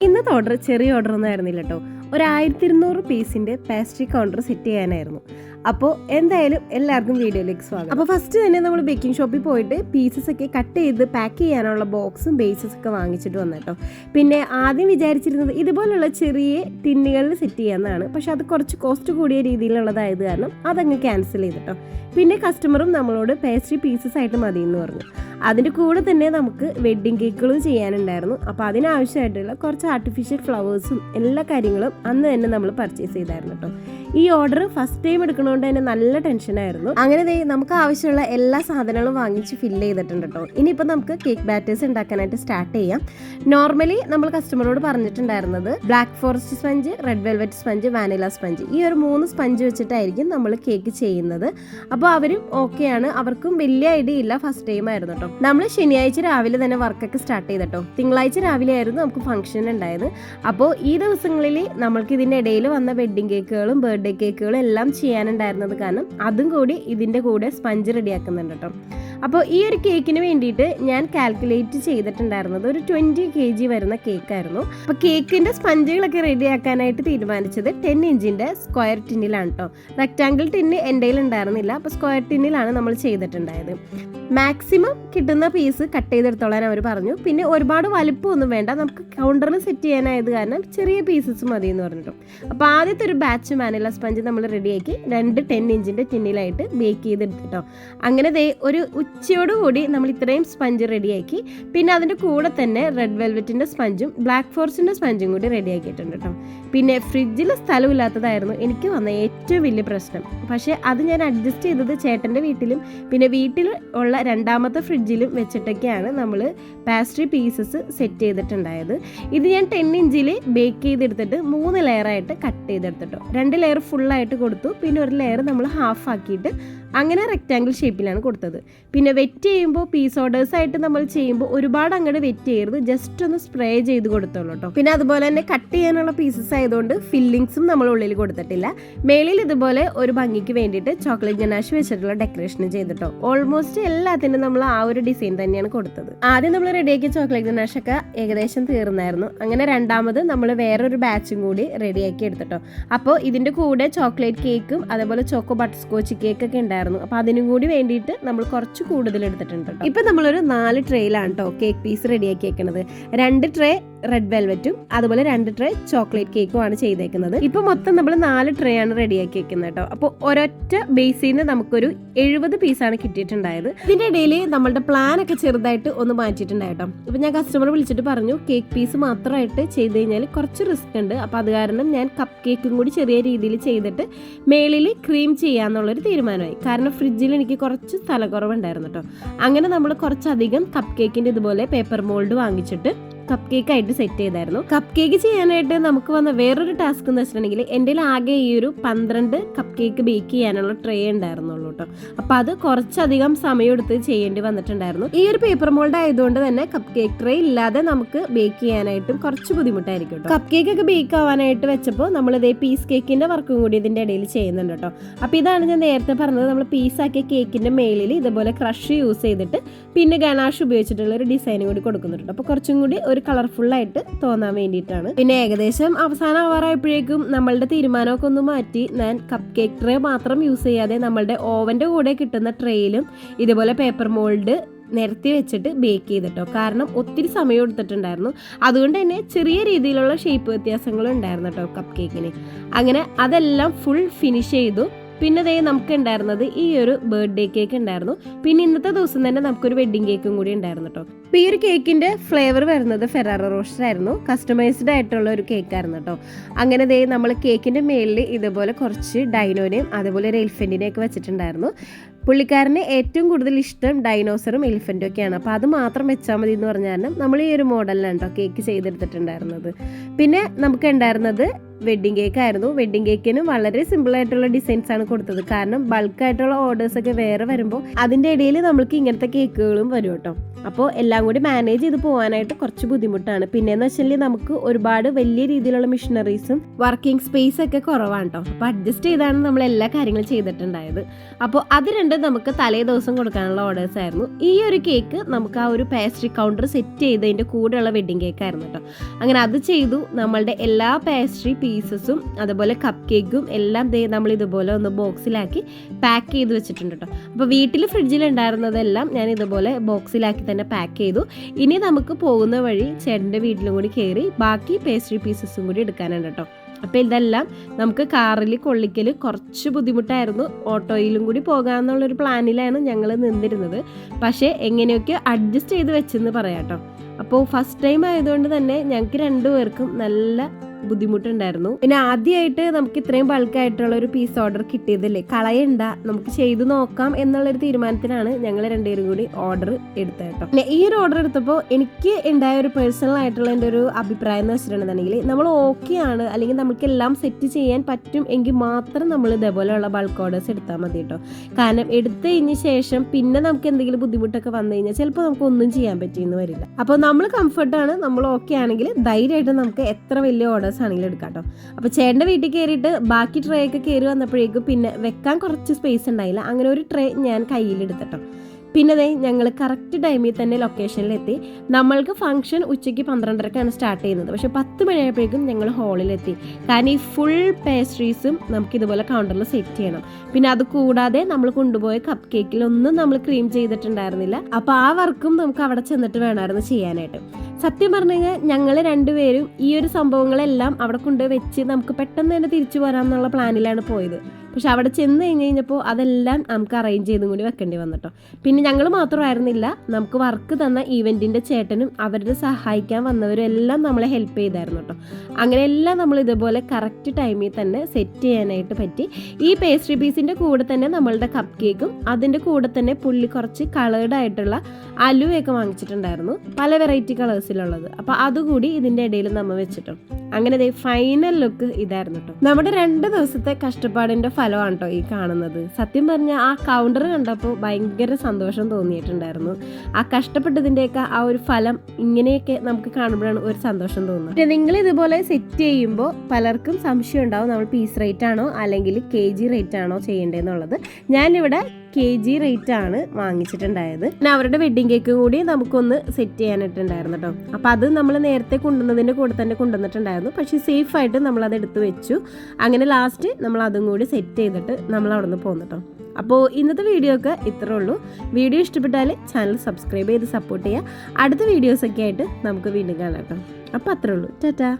ഇന്നത്തെ ഓർഡർ ചെറിയ ഓർഡർ ഒന്നും ആയിരുന്നില്ല കേട്ടോ ഒരു ആയിരത്തി ഇരുന്നൂറ് പീസിന്റെ പാസ്ട്രി കൗണ്ടർ സെറ്റ് ചെയ്യാനായിരുന്നു. അപ്പോൾ എന്തായാലും എല്ലാവർക്കും വീഡിയോയിലേക്ക് സ്വാഗതം. അപ്പോൾ ഫസ്റ്റ് തന്നെ നമ്മൾ ബേക്കിംഗ് ഷോപ്പിൽ പോയിട്ട് പീസസ് ഒക്കെ കട്ട് ചെയ്ത് പാക്ക് ചെയ്യാനുള്ള ബോക്സും ബേസസ് ഒക്കെ വാങ്ങിച്ചിട്ട് വന്നു കേട്ടോ പിന്നെ ആദ്യം വിചാരിച്ചിരുന്നത് ഇതുപോലുള്ള ചെറിയ ടിന്നുകളിൽ സെറ്റ് ചെയ്യാമെന്നാണ് പക്ഷെ അത് കുറച്ച് കോസ്റ്റ് കൂടിയ രീതിയിലുള്ളതായത് കാരണം അതങ്ങ് ക്യാൻസൽ ചെയ്തിട്ടോ. പിന്നെ കസ്റ്റമറും നമ്മളോട് പേസ്ട്രി പീസസ് ആയിട്ട് മതി എന്ന് പറഞ്ഞു. അതിന്റെ കൂടെ തന്നെ നമുക്ക് വെഡ്ഡിങ് കേക്കുകളും ചെയ്യാനുണ്ടായിരുന്നു. അപ്പോൾ അതിനാവശ്യമായിട്ടുള്ള കുറച്ച് ആർട്ടിഫിഷ്യൽ ഫ്ലവേഴ്സും എല്ലാ കാര്യങ്ങളും അന്ന് തന്നെ നമ്മൾ പർച്ചേസ് ചെയ്തായിരുന്നു കേട്ടോ ഈ ഓർഡർ ഫസ്റ്റ് ടൈം എടുക്കണോണ്ട് തന്നെ നല്ല ടെൻഷനായിരുന്നു അങ്ങനെ നമുക്ക് ആവശ്യമുള്ള എല്ലാ സാധനങ്ങളും വാങ്ങിച്ച് ഫില്ല് ചെയ്തിട്ടുണ്ട് കേട്ടോ ഇനിയിപ്പോൾ നമുക്ക് കേക്ക് ബാറ്റേഴ്സ് ഉണ്ടാക്കാനായിട്ട് സ്റ്റാർട്ട് ചെയ്യാം. നോർമലി നമ്മൾ കസ്റ്റമറോട് പറഞ്ഞിട്ടുണ്ടായിരുന്നത് black forest sponge red velvet sponge vanilla sponge ഈ ഒരു മൂന്ന് സ്പഞ്ച് വെച്ചിട്ടായിരിക്കും നമ്മൾ കേക്ക് ചെയ്യുന്നത്. അപ്പോൾ അവരും ഓക്കെയാണ് അവർക്കും വലിയ ഐഡിയ ഇല്ല ഫസ്റ്റ് ടൈം ആയിരുന്നു കേട്ടോ നമ്മൾ ശനിയാഴ്ച രാവിലെ തന്നെ വർക്കൊക്കെ സ്റ്റാർട്ട് ചെയ്തിട്ടോ. തിങ്കളാഴ്ച രാവിലെ ആയിരുന്നു നമുക്ക് ഫംഗ്ഷൻ ഉണ്ടായത്. അപ്പോൾ ഈ ദിവസങ്ങളിൽ നമ്മൾക്ക് ഇതിന്റെ ഇടയിൽ വന്ന വെഡ്ഡിങ് കേക്കുകളും ബർത്ത്ഡേ കേക്കുകളും എല്ലാം ചെയ്യാനുണ്ടായിരുന്നത് കാരണം അതും കൂടി ഇതിന്റെ കൂടെ സ്പഞ്ച് റെഡിയാക്കുന്നുണ്ട് കേട്ടോ. അപ്പോൾ ഈ ഒരു കേക്കിന് വേണ്ടിയിട്ട് ഞാൻ കാൽക്കുലേറ്റ് ചെയ്തിട്ടുണ്ടായിരുന്നത് ഒരു ട്വന്റി കെ ജി വരുന്ന കേക്കായിരുന്നു. അപ്പോൾ കേക്കിന്റെ സ്പഞ്ചുകളൊക്കെ റെഡിയാക്കാനായിട്ട് തീരുമാനിച്ചത് ടെൻ ഇഞ്ചിന്റെ സ്ക്വയർ ടിന്നിലാണ് കേട്ടോ റെക്റ്റാങ്കിൾ ടിന്ന് എന്റെ ഉണ്ടായിരുന്നില്ല. അപ്പോൾ സ്ക്വയർ ടിന്നിലാണ് നമ്മൾ ചെയ്തിട്ടുണ്ടായത്. മാക്സിമം കിട്ടുന്ന പീസ് കട്ട് ചെയ്തെടുത്തോളാൻ അവർ പറഞ്ഞു. പിന്നെ ഒരുപാട് വലിപ്പമൊന്നും വേണ്ട. നമുക്ക് കൗണ്ടറിൽ സെറ്റ് ചെയ്യാനായത് കാരണം ചെറിയ പീസസ് മതി എന്ന് പറഞ്ഞിട്ടു. അപ്പോൾ ആദ്യത്തെ ഒരു ബാച്ച് മാനില സ്പഞ്ച് നമ്മൾ റെഡിയാക്കി രണ്ട് ടെൻ ഇഞ്ചിന്റെ ടിന്നിലായിട്ട് ബേക്ക് ചെയ്തെടുത്തിട്ടോ അങ്ങനെ ദേ ഒരു ഉച്ചയോടുകൂടി നമ്മൾ ഇത്രയും സ്പഞ്ച് റെഡിയാക്കി. പിന്നെ അതിന്റെ കൂടെ തന്നെ റെഡ് വെൽവെറ്റിന്റെ സ്പഞ്ചും ബ്ലാക്ക് ഫോറസ്റ്റിന്റെ സ്പഞ്ചും കൂടി റെഡിയാക്കിയിട്ടുണ്ട് കേട്ടോ. പിന്നെ ഫ്രിഡ്ജിൽ സ്ഥലമില്ലാത്തതായിരുന്നു എനിക്ക് വന്ന ഏറ്റവും വലിയ പ്രശ്നം. പക്ഷേ അത് ഞാൻ അഡ്ജസ്റ്റ് ചെയ്തത് ചേട്ടന്റെ വീട്ടിലും പിന്നെ വീട്ടിൽ ഉള്ള രണ്ടാമത്തെ ഫ്രിഡ്ജിലും വെച്ചിട്ടൊക്കെയാണ് നമ്മൾ പാസ്ട്രി പീസസ് സെറ്റ് ചെയ്തിട്ടുണ്ടായത്. ഇത് ഞാൻ ടെൻ ഇഞ്ചിൽ ബേക്ക് ചെയ്തെടുത്തിട്ട് മൂന്ന് ലെയറായിട്ട് കട്ട്. ചെയ്തെടുത്തിട്ടോ രണ്ട് ലെയർ ഫുള്ളായിട്ട് കൊടുത്തു. പിന്നെ ഒരു ലെയർ നമ്മൾ ഹാഫ് ആക്കിയിട്ട് അങ്ങനെ റെക്റ്റാങ്കിൾ ഷേപ്പിലാണ് കൊടുത്തത്. പിന്നെ വെറ്റ് ചെയ്യുമ്പോൾ പീസ് ഓർഡേഴ്സ് ആയിട്ട് നമ്മൾ ചെയ്യുമ്പോൾ ഒരുപാട് അങ്ങോട്ട് വെറ്റ് ചെയ്യരുത്. ജസ്റ്റ് ഒന്ന് സ്പ്രേ ചെയ്ത് കൊടുത്തോളൂ കേട്ടോ പിന്നെ അതുപോലെ തന്നെ കട്ട് ചെയ്യാനുള്ള പീസസ് ആയതുകൊണ്ട് ഫില്ലിങ്സും നമ്മൾ ഉള്ളിൽ കൊടുത്തിട്ടില്ല. മേളിൽ ഇതുപോലെ ഒരു ഭംഗിക്ക് വേണ്ടിയിട്ട് ചോക്ലേറ്റ് ഗനാഷ് വെച്ചിട്ടുള്ള ഡെക്കറേഷൻ ചെയ്തിട്ടോ ഓൾമോസ്റ്റ് എല്ലാത്തിനും നമ്മൾ ആ ഒരു ഡിസൈൻ തന്നെയാണ് കൊടുത്തത്. ആദ്യം നമ്മൾ റെഡിയാക്കിയ ചോക്ലേറ്റ് ഗനാഷ് ഒക്കെ ഏകദേശം തീർന്നായിരുന്നു. അങ്ങനെ രണ്ടാമത് നമ്മൾ വേറൊരു ബാച്ചും കൂടി റെഡിയാക്കി എടുത്തിട്ടോ അപ്പോൾ ഇതിന്റെ കൂടെ ചോക്ലേറ്റ് കേക്കും അതേപോലെ ചോക്കോ ബട്ടർ സ്കോച്ച് കേക്ക് ഒക്കെ ഉണ്ടായിരുന്നു അപ്പോൾ അതിനും കൂടി വേണ്ടിയിട്ട് നമ്മൾ കുറച്ച് കൂടുതൽ എടുത്തിട്ടുണ്ട്. ഇപ്പൊ നമ്മളൊരു നാല് ട്രേയിലാണ് കേട്ടോ കേക്ക് പീസ് റെഡിയാക്കി വെക്കുന്നത് രണ്ട് ട്രേ റെഡ് വെൽവെറ്റും അതുപോലെ രണ്ട് ട്രേ ചോക്ലേറ്റ് കേക്കും ആണ് ചെയ്തേക്കുന്നത്. ഇപ്പൊ മൊത്തം നമ്മൾ നാല് ട്രേ ആണ് റെഡിയാക്കി വെക്കുന്നത് കേട്ടോ അപ്പോൾ ഒരൊറ്റ ബേസിൽ നിന്ന് നമുക്കൊരു എഴുപത് പീസാണ് കിട്ടിയിട്ടുണ്ടായത്. ഇതിന്റെ ഇടയിൽ നമ്മളുടെ പ്ലാൻ ഒക്കെ ചെറുതായിട്ട് ഒന്ന് മാറ്റിയിട്ടുണ്ടായിട്ടോ ഇപ്പൊ ഞാൻ കസ്റ്റമർ വിളിച്ചിട്ട് പറഞ്ഞു കേക്ക് പീസ് മാത്രമായിട്ട് ചെയ്ത് കഴിഞ്ഞാൽ കുറച്ച് റിസ്ക് ഉണ്ട്. അപ്പോൾ അത് കാരണം ഞാൻ കപ്പ് കേക്കും കൂടി ചെറിയ രീതിയിൽ ചെയ്തിട്ട് മേളിൽ ക്രീം ചെയ്യാന്നുള്ളൊരു തീരുമാനമായി. കാരണം ഫ്രിഡ്ജിൽ എനിക്ക് കുറച്ച് സ്ഥലക്കുറവുണ്ടായിരുന്നു കേട്ടോ അങ്ങനെ നമ്മൾ കുറച്ചധികം കപ്പ് കേക്കിന്റെ ഇതുപോലെ പേപ്പർ മോൾഡ് വാങ്ങിച്ചിട്ട് കപ്പ് കേക്ക് ആയിട്ട് സെറ്റ് ചെയ്തായിരുന്നു. കപ്പ് കേക്ക് ചെയ്യാനായിട്ട് നമുക്ക് വന്ന വേറൊരു ടാസ്ക് എന്ന് വെച്ചിട്ടുണ്ടെങ്കിൽ എന്റെ ആകെ ഈ ഒരു പന്ത്രണ്ട് കപ്പ് കേക്ക് ബേക്ക് ചെയ്യാനുള്ള ട്രേ ഉണ്ടായിരുന്നുള്ളൂ കേട്ടോ അപ്പം അത് കുറച്ചധികം സമയം എടുത്ത് ചെയ്യേണ്ടി വന്നിട്ടുണ്ടായിരുന്നു. ഈ ഒരു പേപ്പർ മോൾഡ് ആയതുകൊണ്ട് തന്നെ കപ്പ് കേക്ക് ട്രേ ഇല്ലാതെ നമുക്ക് ബേക്ക് ചെയ്യാനായിട്ടും കുറച്ച് ബുദ്ധിമുട്ടായിരിക്കും കേട്ടോ കപ്പ് കേക്ക് ഒക്കെ ബേക്ക് ആവാനായിട്ട് വെച്ചപ്പോൾ നമ്മൾ ഇതേ പീസ് കേക്കിന്റെ വർക്കും കൂടി ഇതിന്റെ ഇടയിൽ ചെയ്യുന്നുണ്ട് കേട്ടോ അപ്പോൾ ഇതാണ് ഞാൻ നേരത്തെ പറഞ്ഞത് നമ്മൾ പീസാക്കിയ കേക്കിന്റെ മേളിൽ ഇതുപോലെ ക്രഷ് യൂസ് ചെയ്തിട്ട് പിന്നെ ഗണാഷ് ഉപയോഗിച്ചിട്ടുള്ള ഒരു ഡിസൈനും കൂടി കൊടുക്കുന്നുണ്ട് അപ്പോൾ കുറച്ചും കൂടി ഒരു കളർഫുൾ ആയിട്ട് തോന്നാൻ വേണ്ടിയിട്ടാണ്. പിന്നെ ഏകദേശം അവസാനം ആവാറായപ്പോഴേക്കും നമ്മളുടെ തീരുമാനമൊക്കെ ഒന്ന് മാറ്റി. ഞാൻ കപ്പ് കേക്ക് ട്രേ മാത്രം യൂസ് ചെയ്യാതെ നമ്മളുടെ ഓവന്റെ കൂടെ കിട്ടുന്ന ട്രേയിലും ഇതുപോലെ പേപ്പർ മോൾഡ് നിരത്തി വെച്ചിട്ട് ബേക്ക് ചെയ്തിട്ടോ. കാരണം ഒത്തിരി സമയം എടുത്തിട്ടുണ്ടായിരുന്നു. അതുകൊണ്ട് തന്നെ ചെറിയ രീതിയിലുള്ള ഷേപ്പ് വ്യത്യാസങ്ങളും ഉണ്ടായിരുന്നു കേട്ടോ കപ്പ് കേക്കിന് അങ്ങനെ അതെല്ലാം ഫുൾ ഫിനിഷ് ചെയ്തു. പിന്നെ ദേ നമുക്ക് ഉണ്ടായിരുന്നത് ഈ ഒരു ബർത്ത്ഡേ കേക്ക് ഉണ്ടായിരുന്നു. പിന്നെ ഇന്നത്തെ ദിവസം തന്നെ നമുക്കൊരു വെഡിങ് കേക്കും കൂടി ഉണ്ടായിരുന്നു കേട്ടോ അപ്പോൾ ഈ ഒരു കേക്കിന്റെ ഫ്ലേവർ വരുന്നത് ഫെറാറ റോസ്റ്റർ ആയിരുന്നു. കസ്റ്റമൈസ്ഡ് ആയിട്ടുള്ള ഒരു കേക്ക് ആയിരുന്നു കേട്ടോ അങ്ങനെ ദേ നമ്മൾ കേക്കിന്റെ മേളിൽ ഇതുപോലെ കുറച്ച് ഡൈനോനെയും അതുപോലെ ഒരു എലിഫന്റിനെയും ഒക്കെ വെച്ചിട്ടുണ്ടായിരുന്നു. പുള്ളിക്കാരന് ഏറ്റവും കൂടുതൽ ഇഷ്ടം ഡൈനോസറും എലിഫന്റും ഒക്കെയാണ് അപ്പോൾ അത് മാത്രം വെച്ചാൽ മതി എന്ന് പറഞ്ഞ കാരണം നമ്മൾ ഈ ഒരു മോഡലിലാണ് കേട്ടോ കേക്ക് ചെയ്തെടുത്തിട്ടുണ്ടായിരുന്നത്. പിന്നെ നമുക്ക് ഉണ്ടായിരുന്നത് വെഡ്ഡിങ് കേക്ക് ആയിരുന്നു. വെഡ്ഡിങ് കേക്കിന് വളരെ സിമ്പിൾ ആയിട്ടുള്ള ഡിസൈൻസ് ആണ് കൊടുത്തത്. കാരണം ബൾക്ക് ആയിട്ടുള്ള ഓർഡേഴ്സ് ഒക്കെ വേറെ വരുമ്പോൾ അതിന്റെ ഇടയിൽ നമ്മൾക്ക് ഇങ്ങനത്തെ കേക്കുകളും വരും കേട്ടോ അപ്പോൾ എല്ലാം കൂടി മാനേജ് ചെയ്ത് പോകാനായിട്ട് കുറച്ച് ബുദ്ധിമുട്ടാണ്. പിന്നെയെന്ന് വെച്ചാൽ നമുക്ക് ഒരുപാട് വലിയ രീതിയിലുള്ള മിഷനറീസും വർക്കിംഗ് സ്പേസ് ഒക്കെ കുറവാണ് കേട്ടോ അപ്പോൾ അഡ്ജസ്റ്റ് ചെയ്താണ് നമ്മൾ എല്ലാ കാര്യങ്ങളും ചെയ്തിട്ടുണ്ടായത്. അപ്പോൾ അത് രണ്ട് നമുക്ക് തലേ ദിവസം കൊടുക്കാനുള്ള ഓർഡേഴ്സ് ആയിരുന്നു. ഈ ഒരു കേക്ക് നമുക്ക് ആ ഒരു പേസ്ട്രി കൗണ്ടർ സെറ്റ് ചെയ്തതിന്റെ കൂടെയുള്ള വെഡ്ഡിങ് കേക്ക് ആയിരുന്നു കേട്ടോ അങ്ങനെ അത് ചെയ്തു. നമ്മളുടെ എല്ലാ പേസ്ട്രി പീസസും അതുപോലെ കപ്പ് കേക്കും എല്ലാം നമ്മൾ ഇതുപോലെ ഒന്ന് ബോക്സിലാക്കി പാക്ക് ചെയ്ത് വെച്ചിട്ടുണ്ട് കേട്ടോ അപ്പോൾ വീട്ടിൽ ഫ്രിഡ്ജിൽ ഉണ്ടായിരുന്നതെല്ലാം ഞാൻ ഇതുപോലെ ബോക്സിലാക്കി തന്നെ പാക്ക് ചെയ്തു. ഇനി നമുക്ക് പോകുന്ന വഴി ചേട്ടന്റെ വീട്ടിലും കൂടി കയറി ബാക്കി പേസ്ട്രി പീസസും കൂടി എടുക്കാനുണ്ട് കേട്ടോ അപ്പോൾ ഇതെല്ലാം നമുക്ക് കാറിൽ കൊള്ളിക്കൽ കുറച്ച് ബുദ്ധിമുട്ടായിരുന്നു. ഓട്ടോയിലും കൂടി പോകാമെന്നുള്ളൊരു പ്ലാനിലാണ് ഞങ്ങൾ നിന്നിരുന്നത്. പക്ഷേ എങ്ങനെയൊക്കെ അഡ്ജസ്റ്റ് ചെയ്ത് വെച്ചെന്ന് പറയാം കേട്ടോ അപ്പോൾ ഫസ്റ്റ് ടൈം ആയതുകൊണ്ട് തന്നെ ഞങ്ങൾക്ക് രണ്ടുപേർക്കും നല്ല ബുദ്ധിമുട്ടുണ്ടായിരുന്നു. പിന്നെ ആദ്യമായിട്ട് നമുക്ക് ഇത്രയും ബൾക്കായിട്ടുള്ള ഒരു പീസ് ഓർഡർ കിട്ടിയതല്ലേ? കളയണ്ട നമുക്ക് ചെയ്തു നോക്കാം എന്നുള്ളൊരു തീരുമാനത്തിനാണ് ഞങ്ങൾ രണ്ടുപേരും കൂടി ഓർഡർ എടുത്തത് കേട്ടോ പിന്നെ ഈ ഒരു ഓർഡർ എടുത്തപ്പോൾ എനിക്ക് ഉണ്ടായ ഒരു പേഴ്സണൽ ആയിട്ടുള്ള എന്റെ ഒരു അഭിപ്രായം എന്ന് വെച്ചിട്ടുണ്ടെന്നുണ്ടെങ്കിൽ നമ്മൾ ഓക്കെ ആണ് അല്ലെങ്കിൽ നമുക്ക് എല്ലാം സെറ്റ് ചെയ്യാൻ പറ്റും എങ്കിൽ മാത്രം നമ്മൾ ഇതേപോലെയുള്ള ബൾക്ക് ഓർഡേഴ്സ് എടുത്താൽ മതി കേട്ടോ കാരണം എടുത്തു കഴിഞ്ഞ ശേഷം പിന്നെ നമുക്ക് എന്തെങ്കിലും ബുദ്ധിമുട്ടൊക്കെ വന്നു കഴിഞ്ഞാൽ ചിലപ്പോൾ നമുക്ക് ഒന്നും ചെയ്യാൻ പറ്റിയെന്ന് വരില്ല. അപ്പോൾ നമ്മൾ കംഫർട്ടാണ് നമ്മൾ ഓക്കെ ആണെങ്കിൽ ധൈര്യമായിട്ട് നമുക്ക് എത്ര വലിയ ഓർഡേഴ്സ് ആണെങ്കിലും എടുക്കാം കേട്ടോ അപ്പോൾ ചേട്ടന്റെ വീട്ടിൽ കയറിയിട്ട് ബാക്കി ട്രേ ഒക്കെ കയറി വന്നപ്പോഴേക്കും പിന്നെ വെക്കാൻ കുറച്ച് സ്പേസ് ഉണ്ടായില്ല. അങ്ങനെ ഒരു ട്രേ ഞാൻ കയ്യിലെടുത്തിട്ടോ പിന്നെ ദേ ഞങ്ങൾ കറക്റ്റ് ടൈമിൽ തന്നെ ലൊക്കേഷനിലെത്തി നമ്മൾക്ക് ഫംഗ്ഷൻ ഉച്ചയ്ക്ക് പന്ത്രണ്ടരക്കാണ് സ്റ്റാർട്ട് ചെയ്യുന്നത്. പക്ഷേ പത്ത് മണിയായപ്പോഴേക്കും ഞങ്ങൾ ഹാളിലെത്തി കാരണം ഈ ഫുൾ പേസ്ട്രീസും നമുക്ക് ഇതുപോലെ കൗണ്ടറിൽ സെറ്റ് ചെയ്യണം. പിന്നെ അത് കൂടാതെ നമ്മൾ കൊണ്ടുപോയ കപ്പ് കേക്കിലൊന്നും നമ്മൾ ക്രീം ചെയ്തിട്ടുണ്ടായിരുന്നില്ല. അപ്പോൾ ആ വർക്കും നമുക്ക് അവിടെ ചെന്നിട്ട് വേണമായിരുന്നു ചെയ്യാനായിട്ട്. സത്യം പറഞ്ഞു കഴിഞ്ഞാൽ ഞങ്ങൾ രണ്ടുപേരും ഈ ഒരു സംഭവങ്ങളെല്ലാം അവിടെ കൊണ്ട് വെച്ച് നമുക്ക് പെട്ടെന്ന് തന്നെ തിരിച്ചു പോരാമെന്നുള്ള പ്ലാനിലാണ് പോയത്. പക്ഷെ അവിടെ ചെന്ന് കഴിഞ്ഞ് കഴിഞ്ഞപ്പോൾ അതെല്ലാം നമുക്ക് അറേഞ്ച് ചെയ്തും കൂടി വെക്കേണ്ടി വന്നിട്ടോ. പിന്നെ ഞങ്ങൾ മാത്രമായിരുന്നില്ല നമുക്ക് വർക്ക് തന്ന ഈവെന്റിന്റെ ചേട്ടനും അവരുടെ സഹായിക്കാൻ വന്നവരും എല്ലാം നമ്മളെ ഹെൽപ്പ് ചെയ്തായിരുന്നു കേട്ടോ അങ്ങനെ എല്ലാം നമ്മൾ ഇതുപോലെ കറക്റ്റ് ടൈമിൽ തന്നെ സെറ്റ് ചെയ്യാനായിട്ട് പറ്റി. ഈ പേസ്ട്രി പീസിന്റെ കൂടെ തന്നെ നമ്മളുടെ കപ്പ് കേക്കും അതിന്റെ കൂടെ തന്നെ പുള്ളി കുറച്ച് കളേർഡ് ആയിട്ടുള്ള അലുവയൊക്കെ വാങ്ങിച്ചിട്ടുണ്ടായിരുന്നു. പല വെറൈറ്റി കളേഴ്സിലുള്ളത് അപ്പോൾ അതുകൂടി ഇതിന്റെ ഇടയിൽ നമ്മൾ വെച്ചിട്ടോ. അങ്ങനെ ദേ ഫൈനൽ ലുക്ക് ഇതായിരുന്നു കേട്ടോ നമ്മുടെ രണ്ട് ദിവസത്തെ കഷ്ടപ്പാടിന്റെ ഫലമാണ് കേട്ടോ ഈ കാണുന്നത്. സത്യം പറഞ്ഞാൽ ആ കൗണ്ടർ കണ്ടപ്പോൾ ഭയങ്കര സന്തോഷം തോന്നിയിട്ടുണ്ടായിരുന്നു. ആ കഷ്ടപ്പെട്ടതിന്റെയൊക്കെ ആ ഒരു ഫലം ഇങ്ങനെയൊക്കെ നമുക്ക് കാണുമ്പോഴാണ് ഒരു സന്തോഷം തോന്നുന്നത്. പിന്നെ നിങ്ങൾ ഇതുപോലെ സെറ്റ് ചെയ്യുമ്പോൾ പലർക്കും സംശയം ഉണ്ടാവും നമ്മൾ പീസ് റേറ്റ് ആണോ അല്ലെങ്കിൽ കെ ജി റേറ്റ് ആണോ ചെയ്യേണ്ടതെന്നുള്ളത് ഞാനിവിടെ കെ ജി റേറ്റ് ആണ് വാങ്ങിച്ചിട്ടുണ്ടായത്. പിന്നെ അവരുടെ വെഡിങ് കേക്കും കൂടി നമുക്കൊന്ന് സെറ്റ് ചെയ്യാനായിട്ടുണ്ടായിരുന്നു കേട്ടോ അപ്പോൾ അത് നമ്മൾ നേരത്തെ കൊണ്ടുവന്നതിന്റെ കൂടെ തന്നെ കൊണ്ടുവന്നിട്ടുണ്ടായിരുന്നു. പക്ഷേ സേഫ് ആയിട്ട് നമ്മൾ അത് എടുത്തു വെച്ചു. അങ്ങനെ ലാസ്റ്റ് നമ്മൾ അതും കൂടി സെറ്റ് ചെയ്തിട്ട് നമ്മൾ അവിടെ നിന്ന് പോകുന്നു കേട്ടോ അപ്പോൾ ഇന്നത്തെ വീഡിയോ ഒക്കെ ഇത്രേ ഉള്ളൂ. വീഡിയോ ഇഷ്ടപ്പെട്ടാൽ ചാനൽ സബ്സ്ക്രൈബ് ചെയ്ത് സപ്പോർട്ട് ചെയ്യുക. അടുത്ത വീഡിയോസൊക്കെ ആയിട്ട് നമുക്ക് വീണ്ടും കാണാം കേട്ടോ അപ്പോൾ അത്രേ ഉള്ളൂ. ടാറ്റാ.